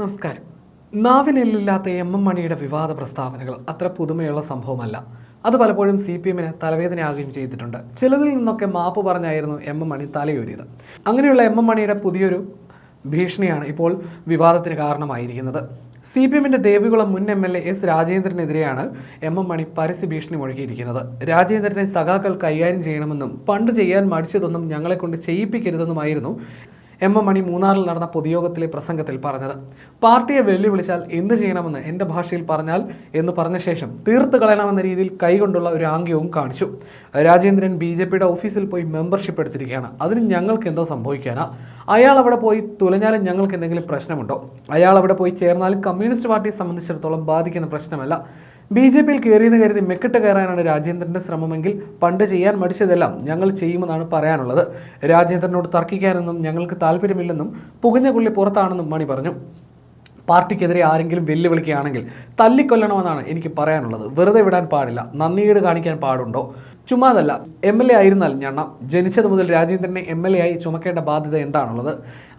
നമസ്കാരം. നാവിനെല്ലില്ലാത്ത M M മണിയുടെ വിവാദ പ്രസ്താവനകൾ അത്ര പുതുമയുള്ള സംഭവമല്ല. അത് പലപ്പോഴും സി പി എമ്മിന് തലവേദനയാകുകയും ചെയ്തിട്ടുണ്ട്. ചിലതിൽ നിന്നൊക്കെ മാപ്പ് പറഞ്ഞായിരുന്നു എം എം മണി തലയൂരിയത്. അങ്ങനെയുള്ള എം എം മണിയുടെ പുതിയൊരു ഭീഷണിയാണ് ഇപ്പോൾ വിവാദത്തിന് കാരണമായിരിക്കുന്നത്. സി പി എമ്മിന്റെ ദേവികുളം മുൻ എം എൽ എ എസ് രാജേന്ദ്രനെതിരെയാണ് എം എം മണി പരസ്യ ഭീഷണി മുഴക്കിയിരിക്കുന്നത്. രാജേന്ദ്രനെ സഖാക്കൾ കൈകാര്യം ചെയ്യണമെന്നും പണ്ട് ചെയ്യാൻ മടിച്ചതൊന്നും ഞങ്ങളെക്കൊണ്ട് ചെയ്യിപ്പിക്കരുതെന്നുമായിരുന്നു എം എം മണി മൂന്നാറിൽ നടന്ന പൊതുയോഗത്തിലെ പ്രസംഗത്തിൽ പറഞ്ഞത് പാർട്ടിയെ വെല്ലുവിളിച്ചാൽ എന്ത് ചെയ്യണമെന്ന് എന്റെ ഭാഷയിൽ പറഞ്ഞാൽ എന്ന് പറഞ്ഞ ശേഷം തീർത്ത് കളയണമെന്ന രീതിയിൽ കൈകൊണ്ടുള്ള ഒരു ആംഗ്യവും കാണിച്ചു. രാജേന്ദ്രൻ ബി ജെ പിയുടെ ഓഫീസിൽ പോയി മെമ്പർഷിപ്പ് എടുത്തിരിക്കുകയാണ്. അതിന് ഞങ്ങൾക്ക് എന്തോ സംഭവിക്കാനാ? അയാൾ അവിടെ പോയി തുലഞ്ഞാലും ഞങ്ങൾക്ക് എന്തെങ്കിലും പ്രശ്നമുണ്ടോ? അയാൾ അവിടെ പോയി ചേർന്നാലും കമ്മ്യൂണിസ്റ്റ് പാർട്ടിയെ സംബന്ധിച്ചിടത്തോളം ബാധിക്കുന്ന പ്രശ്നമല്ല. ബി ജെ പിയിൽ കയറിയെന്ന് കരുതി മെക്കിട്ട് കയറാനാണ് രാജേന്ദ്രന്റെ ശ്രമമെങ്കിൽ പണ്ട് ചെയ്യാൻ മടിച്ചതെല്ലാം ഞങ്ങൾ ചെയ്യുമെന്നാണ് പറയാനുള്ളത്. രാജേന്ദ്രനോട് തർക്കിക്കാനൊന്നും ഞങ്ങൾക്ക് താല്പര്യമില്ലെന്നും പുകഞ്ഞ പുള്ളി പുറത്താണെന്നും മണി പറഞ്ഞു. പാർട്ടിക്കെതിരെ ആരെങ്കിലും വെല്ലുവിളിക്കുകയാണെങ്കിൽ തല്ലിക്കൊല്ലണമെന്നാണ് എനിക്ക് പറയാനുള്ളത്. വെറുതെ വിടാൻ പാടില്ല. നന്ദിയീട് കാണിക്കാൻ പാടുണ്ടോ? ചുമ്മാതല്ല. എം എൽ എ ആയിരുന്നാൽ ഞണ്ണ. ജനിച്ചത് മുതൽ രാജേന്ദ്രനെ എം എൽ എ ആയി ചുമക്കേണ്ട ബാധ്യത എന്താണുള്ളത്?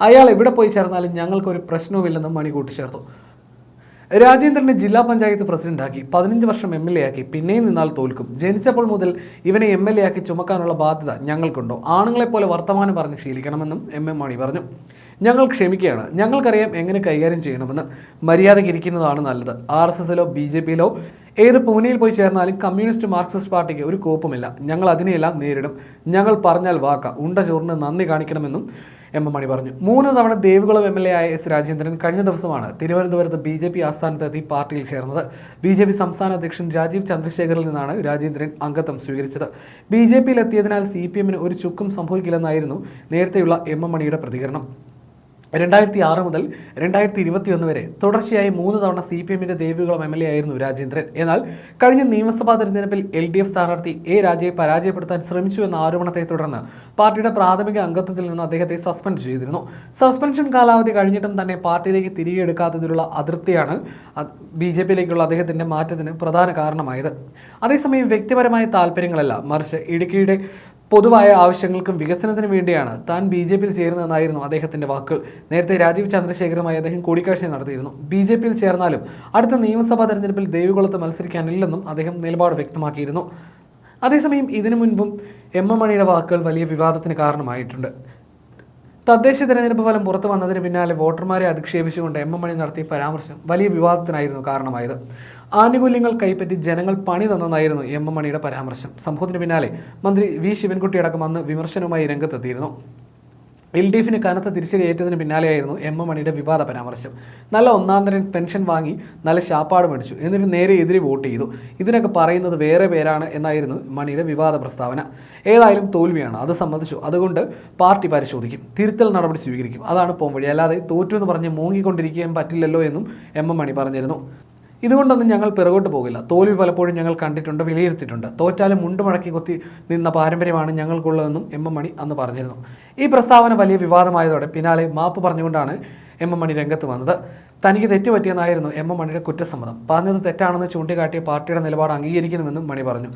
അയാൾ എവിടെ പോയി ചേർന്നാലും ഞങ്ങൾക്കൊരു പ്രശ്നവുമില്ലെന്നും മണി കൂട്ടിച്ചേർത്തു. രാജേന്ദ്രനെ ജില്ലാ പഞ്ചായത്ത് പ്രസിഡന്റാക്കി പതിനഞ്ച് വർഷം എം എൽ എ ആക്കി പിന്നെയും നിന്നാൽ തോൽക്കും. ജനിച്ചപ്പോൾ മുതൽ ഇവനെ എം എൽ എ ആക്കി ചുമക്കാനുള്ള ബാധ്യത ഞങ്ങൾക്കുണ്ടോ? ആണുങ്ങളെപ്പോലെ വർത്തമാനം പറഞ്ഞ് ശീലിക്കണമെന്നും എം എം മാണി പറഞ്ഞു. ഞങ്ങൾ ക്ഷമിക്കുകയാണ്. ഞങ്ങൾക്കറിയാം എങ്ങനെ കൈകാര്യം ചെയ്യണമെന്ന്. മര്യാദയ്ക്ക് ഇരിക്കുന്നതാണ് നല്ലത്. ആർ എസ് എസിലോ ബി ജെ പിയിലോ ഏത് പൂനെയിൽ പോയി ചേർന്നാലും കമ്മ്യൂണിസ്റ്റ് മാർക്സിസ്റ്റ് പാർട്ടിക്ക് ഒരു കോപ്പുമില്ല. ഞങ്ങൾ അതിനെയെല്ലാം നേരിടും. ഞങ്ങൾ പറഞ്ഞാൽ വാക്ക. ഉണ്ട ചോറിന് നന്ദി കാണിക്കണമെന്നും എം എം മണി പറഞ്ഞു. മൂന്ന് തവണ ദേവികുളം എം എൽ എ ആയ എസ് രാജേന്ദ്രൻ കഴിഞ്ഞ ദിവസമാണ് തിരുവനന്തപുരത്ത് ബി ജെ പി ആസ്ഥാനത്തെത്തി പാർട്ടിയിൽ ചേർന്നത്. ബി ജെ പി സംസ്ഥാന അധ്യക്ഷൻ രാജീവ് ചന്ദ്രശേഖറിൽ നിന്നാണ് രാജേന്ദ്രൻ അംഗത്വം സ്വീകരിച്ചത്. ബി ജെ പിയിൽ എത്തിയതിനാൽ സി പി എമ്മിന് ഒരു ചുക്കും സംഭവിക്കില്ലെന്നായിരുന്നു നേരത്തെയുള്ള എം എം മണിയുടെ പ്രതികരണം. രണ്ടായിരത്തി ആറ് മുതൽ രണ്ടായിരത്തി ഇരുപത്തിയൊന്ന് വരെ തുടർച്ചയായി മൂന്ന് തവണ സി പി എമ്മിന്റെ ദേവികുളം എം എൽ എ ആയിരുന്നു രാജേന്ദ്രൻ. എന്നാൽ കഴിഞ്ഞ നിയമസഭാ തെരഞ്ഞെടുപ്പിൽ എൽ ഡി എഫ് സ്ഥാനാർത്ഥി എ രാജയെ പരാജയപ്പെടുത്താൻ ശ്രമിച്ചു എന്ന ആരോപണത്തെ തുടർന്ന് പാർട്ടിയുടെ പ്രാഥമിക അംഗത്വത്തിൽ നിന്ന് അദ്ദേഹത്തെ സസ്പെൻഡ് ചെയ്തിരുന്നു. സസ്പെൻഷൻ കാലാവധി കഴിഞ്ഞിട്ടും തന്നെ പാർട്ടിയിലേക്ക് തിരികെ എടുക്കാത്തതിലുള്ള അതൃപ്തിയാണ് ബി ജെ പിയിലേക്കുള്ള അദ്ദേഹത്തിന്റെ മാറ്റത്തിന് പ്രധാന കാരണമായത്. അതേസമയം വ്യക്തിപരമായ താല്പര്യങ്ങളല്ല മറിച്ച് ഇടുക്കിയുടെ പൊതുവായ ആവശ്യങ്ങൾക്കും വികസനത്തിനും വേണ്ടിയാണ് താൻ ബി ജെ പിയിൽ ചേരുന്നതെന്നായിരുന്നു അദ്ദേഹത്തിന്റെ വാക്കുകൾ. നേരത്തെ രാജീവ് ചന്ദ്രശേഖറുമായി അദ്ദേഹം കൂടിക്കാഴ്ച നടത്തിയിരുന്നു. ബി ജെ പിയിൽ ചേർന്നാലും അടുത്ത നിയമസഭാ തെരഞ്ഞെടുപ്പിൽ ദേവികുളത്ത് മത്സരിക്കാനില്ലെന്നും അദ്ദേഹം നിലപാട് വ്യക്തമാക്കിയിരുന്നു. അതേസമയം ഇതിനു മുൻപും എം എം മണിയുടെ വാക്കുകൾ വലിയ വിവാദത്തിന് കാരണമായിട്ടുണ്ട്. തദ്ദേശ തെരഞ്ഞെടുപ്പ് ഫലം പുറത്തു വന്നതിന് പിന്നാലെ വോട്ടർമാരെ അധിക്ഷേപിച്ചുകൊണ്ട് എം എം മണി നടത്തിയ പരാമർശം വലിയ വിവാദത്തിനായിരുന്നു കാരണമായത്. ആനുകൂല്യങ്ങൾ കൈപ്പറ്റി ജനങ്ങൾ പണി തന്നെന്നായിരുന്നു എം എം മണിയുടെ പരാമർശം. സംഭവത്തിന് പിന്നാലെ മന്ത്രി വി. ശിവൻകുട്ടി അടക്കം അന്ന് വിമർശനവുമായി രംഗത്തെത്തിയിരുന്നു. എൽ ഡി എഫിന് കനത്ത തിരിച്ചടിയേറ്റതിന് പിന്നാലെയായിരുന്നു എം എം മണിയുടെ വിവാദ പരാമർശം. നല്ല ഒന്നാം തരം പെൻഷൻ വാങ്ങി നല്ല ശാപ്പാട് മേടിച്ചു. എന്നിട്ട് നേരെ എതിരെ വോട്ട് ചെയ്തു. ഇതിനൊക്കെ പറയുന്നത് വേറെ പേരാണ് എന്നായിരുന്നു മണിയുടെ വിവാദ പ്രസ്താവന. ഏതായാലും തോൽവിയാണ്. അത് സംബന്ധിച്ചു. അതുകൊണ്ട് പാർട്ടി പരിശോധിക്കും. തിരുത്തൽ നടപടി സ്വീകരിക്കും. അതാണ് പോംവഴി അല്ലാതെ തോറ്റു എന്ന് പറഞ്ഞ് മൂങ്ങിക്കൊണ്ടിരിക്കാൻ പറ്റില്ലല്ലോ എന്നും എം എം മണി പറഞ്ഞിരുന്നു. ഇതുകൊണ്ടൊന്നും ഞങ്ങൾ പിറകോട്ട് പോകില്ല. തോൽവി പലപ്പോഴും ഞങ്ങൾ കണ്ടിട്ടുണ്ട് വിലയിരുത്തിയിട്ടുണ്ട്. തോറ്റാലും മുണ്ട് മടക്കി കൊത്തി നിന്ന പാരമ്പര്യമാണ് ഞങ്ങൾക്കുള്ളതെന്നും എം എം മണി അന്ന് പറഞ്ഞിരുന്നു. ഈ പ്രസ്താവന വലിയ വിവാദമായതോടെ പിന്നാലെ മാപ്പ് പറഞ്ഞുകൊണ്ടാണ് എം എം മണി രംഗത്ത് വന്നത്. തനിക്ക് തെറ്റുപറ്റിയെന്നായിരുന്നു എം എം മണിയുടെ കുറ്റസമ്മതം. പറഞ്ഞത് തെറ്റാണെന്ന് ചൂണ്ടിക്കാട്ടിയ പാർട്ടിയുടെ നിലപാട് അംഗീകരിക്കണമെന്നും മണി പറഞ്ഞു.